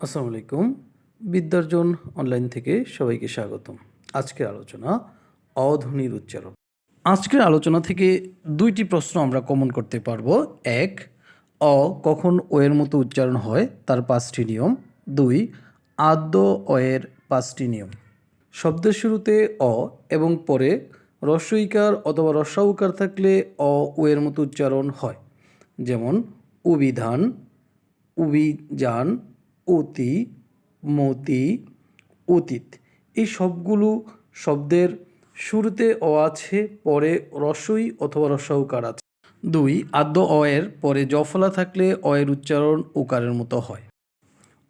আসসালামু আলাইকুম। বিদ্যার্জন অনলাইন থেকে সবাইকে স্বাগতম। আজকের আলোচনা অধ্বনির উচ্চারণ। আজকের আলোচনা থেকে দুইটি প্রশ্ন আমরা কমন করতে পারব। এক, অ কখন ও এর মতো উচ্চারণ হয়? তার পাঁচটি নিয়ম। দুই, আদ্য অ এর পাঁচটি নিয়ম। শব্দের শুরুতে অ এবং পরে রস্বইকার অথবা রস্বাউকার থাকলে অ ও এর মতো উচ্চারণ হয়। যেমন, উবিধান অভিযান অতি, মতি, অতীত। এই সবগুলো শব্দের শুরুতে অ আছে, পরে রসই অথবা রসৌকার আছে। দুই, আদ্য অ এর পরে জফলা থাকলে অ এর উচ্চারণ উকারের মতো হয়।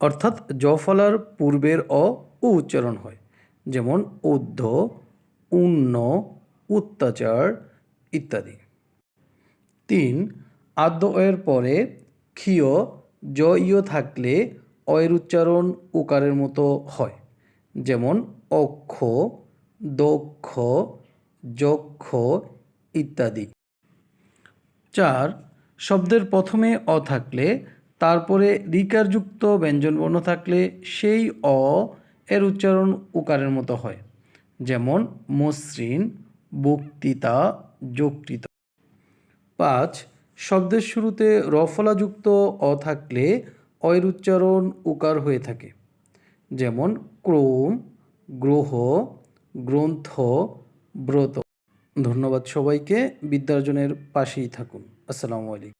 অর্থাৎ জফলার পূর্বের অ ও উচ্চারণ হয়। যেমন উদ্ধ, উন্ন অত্যাচার ইত্যাদি। তিন, আদ্য অয়ের পরে ক্ষীয় জ ইয় থাকলে অয়ের উচ্চারণ উকারের মতো হয়। যেমন, অক্ষ, দক্ষ, যক্ষ ইত্যাদি। চার, শব্দের প্রথমে অ থাকলে, তারপরে রিকারযুক্ত ব্যঞ্জনবর্ণ থাকলে সেই অ এর উচ্চারণ উকারের মতো হয়। যেমন, মসৃণ, বক্তৃতা, যকৃত। পাঁচ, শব্দের শুরুতে রফলাযুক্ত অ থাকলে অয়ের উচ্চারণ উকার হয়ে থাকে। যেমন, ক্রোম, গ্রহ, গ্রন্থ, ব্রত। ধন্যবাদ সবাইকে। বিদ্যার্জনের পাশেই থাকুন। আসসালামু আলাইকুম।